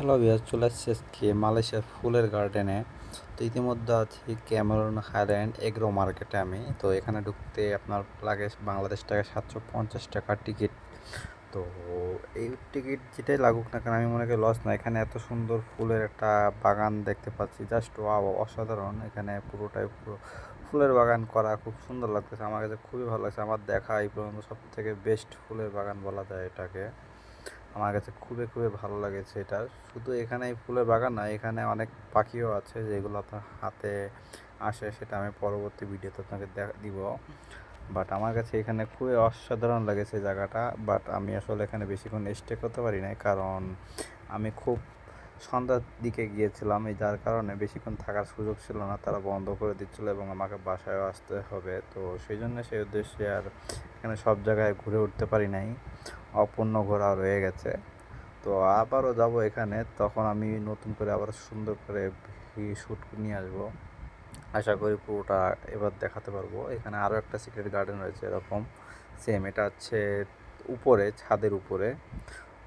Hello বিয়ার চলে আসছে আজকে মালয়েশিয়ার ফুলের গার্ডেনে। তো ইতিমধ্যে আছি ক্যামেরন হাইল্যান্ড এগ্রো মার্কেটে আমি। তো এখানে ঢুকতে আপনার লাগে বাংলাদেশ টাকা সাতশো পঞ্চাশ টাকা টিকিট। তো এই টিকিট যেটাই লাগুক না কেন, আমি মনে করি লস না। এখানে এত সুন্দর ফুলের একটা বাগান দেখতে পাচ্ছি। জাস্ট ওয়াও অসাধারণ। এখানে পুরোটাই পুরো ফুলের বাগান করা খুব সুন্দর লাগতেছে। আমার কাছে খুবই ভালো লাগছে। আমার দেখা এই পর্যন্ত সব থেকে বেস্ট ফুলের বাগান বলা যায় এটাকে। আমার কাছে খুবই খুবই ভালো লেগেছে এটা। শুধু এখানে এই ফুলের বাগান না, এখানে অনেক পাখিও আছে যেগুলো আপনার হাতে আসে, সেটা আমি পরবর্তী ভিডিওতে আপনাকে দিব। বাট আমার কাছে এখানে খুবই অসাধারণ লেগেছে জায়গাটা। বাট আমি আসলে এখানে বেশিক্ষণ স্টে করতে পারি নাই, কারণ আমি খুব সন্ধ্যার দিকে গিয়েছিলাম, এই যার কারণে বেশিক্ষণ থাকার সুযোগ ছিল না। তারা বন্ধ করে দিচ্ছিল এবং আমাকে বাসায়ও আসতে হবে। তো সেই জন্য সেই উদ্দেশ্যে আর এখানে সব জায়গায় ঘুরে উঠতে পারি নাই। অপূর্ণ ঘোরা রয়ে গেছে। তো আবারও যাব এখানে, তখন আমি নতুন করে আবার সুন্দর করে শ্যুট নিয়ে আসব। আশা করি পুরোটা এবার দেখাতে পারব। এখানে আরও একটা সিক্রেট গার্ডেন রয়েছে এরকম। সেম এটা হচ্ছে উপরে, ছাদের উপরে।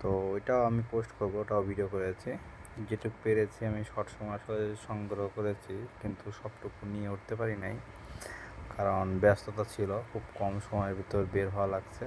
তো ওইটাও আমি পোস্ট করব, ওটাও ভিডিও করেছি। যেটুকু পেরেছি আমি শর্ট সময় সংগ্রহ করেছি, কিন্তু সবটুকু নিয়ে উঠতে পারি নাই। কারণ ব্যস্ততা ছিল, খুব কম সময়ের ভিতর বের হওয়া লাগছে।